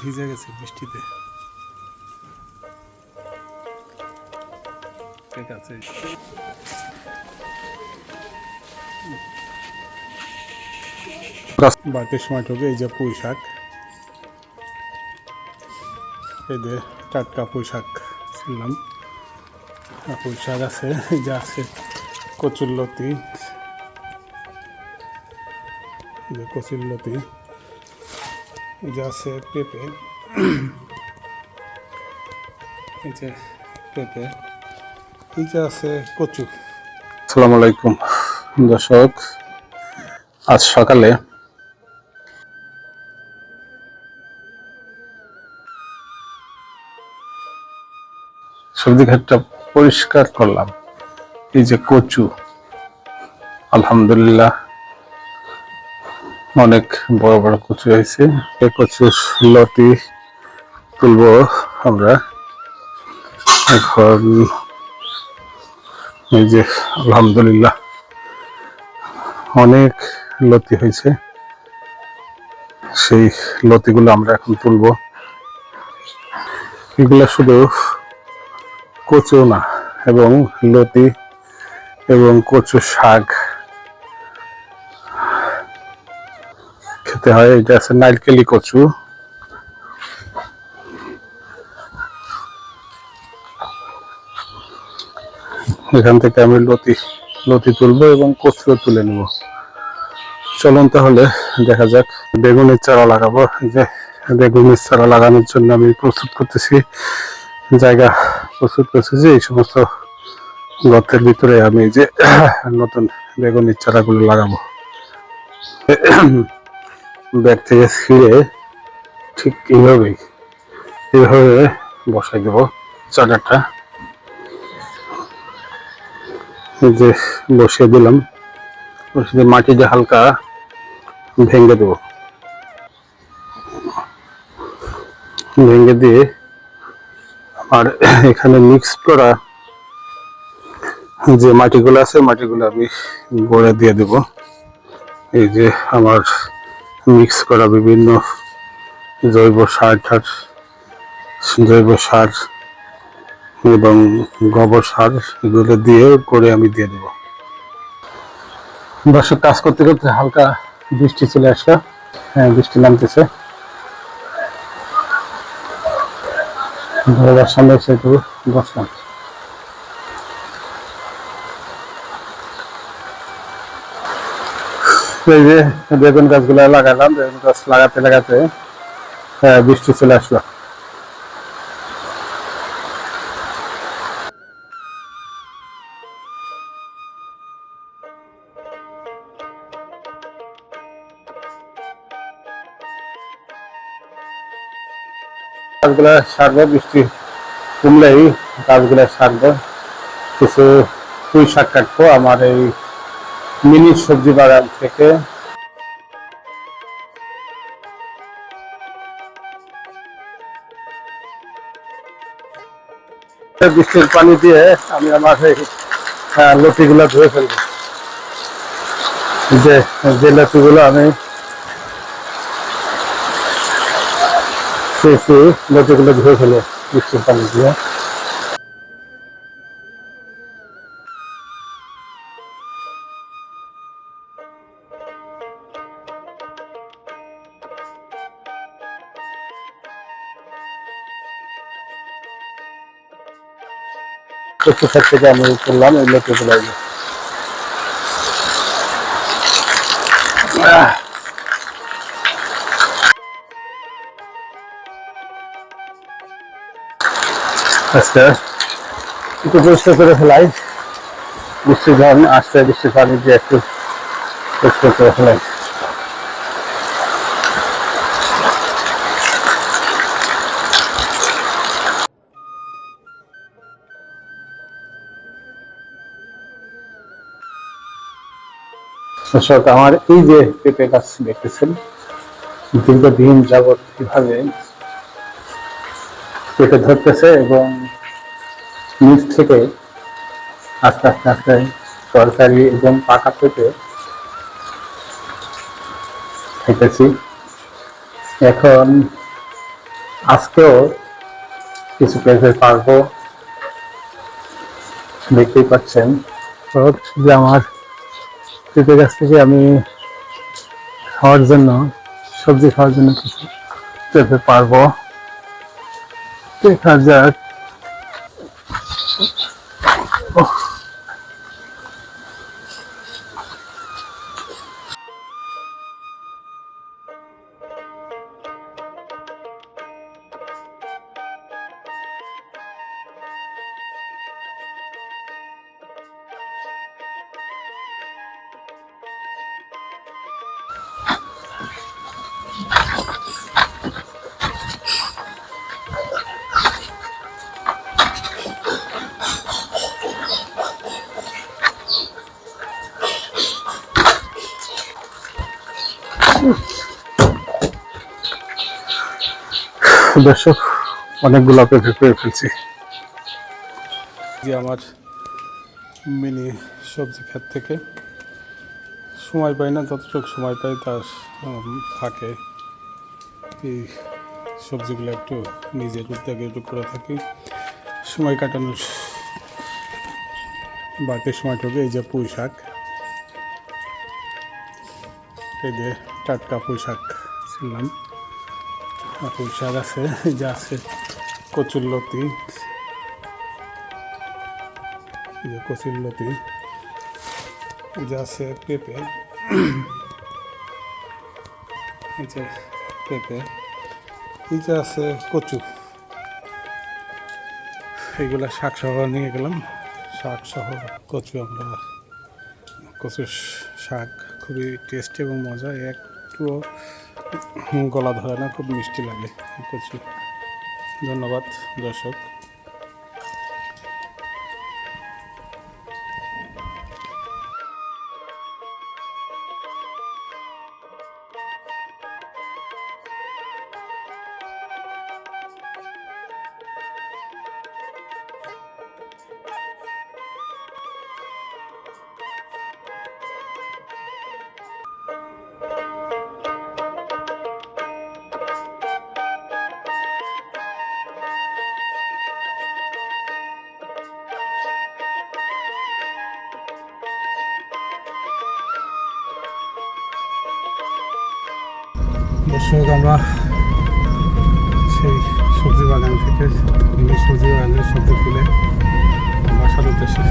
ভিজে গেছে বৃষ্টিতে। ঠিক আছে। সময় ঢুকে এই যে পুঁই শাক। এই যে টাটকা পুঁই শাক ছিলাম। পুঁই শাক আছে এই যে আছে কচুর লতি। এই যে কচুর লতি। এই আছে পেঁপে। এই যে পেঁপে। এই যে আছে কচু। আসসালামু আলাইকুম, দর্শক। আজ সকালে সবজি ঘাটটা পরিষ্কার করলাম। এই যে কচু, আলহামদুলিল্লাহ। অনেক বড় বড় কচু হয়েছে। এই কচুর লতি তুলবো আমরা। এখন এই যে আলহামদুলিল্লাহ অনেক লতি হয়েছে। সেই লতিগুলো আমরা এখন তুলবো। এগুলো শুধু কচু না, এবং লতি এবং কচু শাক খেতে হয়, এটা আছে নারকেলি কচু। এখান থেকে আমি লতি লতি তুলবো এবং কচুও তুলে নেব। চলুন তাহলে, দেখা যাক, বেগুনের চারা লাগাবো। যে বেগুনের চারা লাগানোর জন্য আমি প্রস্তুত করতেছি। জায়গা প্রস্তুত করতেছি এই সমস্ত গর্তের ভিতরে আমি যে নতুন বেগুনের চারাগুলো লাগাবো। ব্যাগ থেকে ছিঁড়ে ঠিক এইভাবেই, এইভাবে বসাই দেবো এই যে বসিয়ে দিলাম, বসিয়ে দিয়ে মাটিটা হালকা ভেঙে দেবো। ভেঙে দিয়ে আর এখানে মিক্স করা যে মাটিগুলো আছে, মাটিগুলো আমি গড়ে দিয়ে দেব। এই যে আমার মিক্স করা বিভিন্ন জৈব সার টার জৈব সার এবং গোবর সার এগুলো দিয়ে করে আমি দিয়ে দেবো। দর্শক, কাজ করতে করতে হালকা বৃষ্টি চলে আসলো। হ্যাঁ বৃষ্টি নামতেছে। সামনে এসে বসলাম। এই যে বেগুন গাছগুলো লাগালাম বেগুন গাছ লাগাতে লাগাতে হ্যাঁ, বৃষ্টি চলে আসলো। গাছগুলা সারবো বৃষ্টি কমলেই গাছগুলা সারবো। কিছু পুঁই শাক কাটবো আমার এই মিনি সবজি বাগান থেকে। বৃষ্টির পানি দিয়ে আমি আমার এই লতিগুলো ধুয়ে ফেলব। যে যে লতিগুলো আমি পেয়েছি লতিগুলো ধুয়ে ফেলে বৃষ্টির পানি দিয়ে। কচু শাক থেকে আমি করলাম, এই লতিগুলো এই আচ্ছা একটু পরিষ্কার করে ফেলাই। বৃষ্টির ধরন আসতে বৃষ্টির পানি দিয়ে একটু পরিষ্কার করে ফেলাই। দর্শক, আমার এই যে পেঁপে গাছ দেখতেছেন, দীর্ঘদিন যাবৎ কীভাবে পেঁপে ধরতেছে এবং নিচ থেকে আস্তে আস্তে আস্তে তরকারি এবং পাকা পেঁপে খেতেছি এখন আজকেও কিছু পেঁপে পারব। দেখতেই পাচ্ছেন যে আমার পেঁপে গাছ থেকে আমি খাওয়ার জন্য সবজি খাওয়ার জন্য কিছু পেঁপে পারব। দেখা যাক। দর্শক অনেকগুলো পেঁপে পেয়ে ফেলছি। যে আমার মিনি সবজি ক্ষেত থেকে সময় পাই না, যতটুকু সময় পাই তার ফাঁকে এই সবজিগুলো একটু নিজের উদ্যোগে একটু করে থাকি। সময় কাটানোর বাকি সময়টুকু এই যে পুঁই শাক, এই যে টাটকা পুঁই শাক ছিলাম পুঁই শাক আছে যে আছে, কচুর লতি। কচুর লতি যে আছে পেঁপে। পেঁপে, এই যে আছে কচু। এইগুলা শাক সহ নিয়ে গেলাম। শাক সহ কচু আমরা কচু শাক খুবই টেস্টি এবং মজা একটু গলা ধরে না খুব মিষ্টি লাগে কচু। ধন্যবাদ দর্শক। দর্শক আমরা সেই সবজি বাগান থেকে সবজি বাগানের সবজি তুলে বাসার উদ্দেশ্যে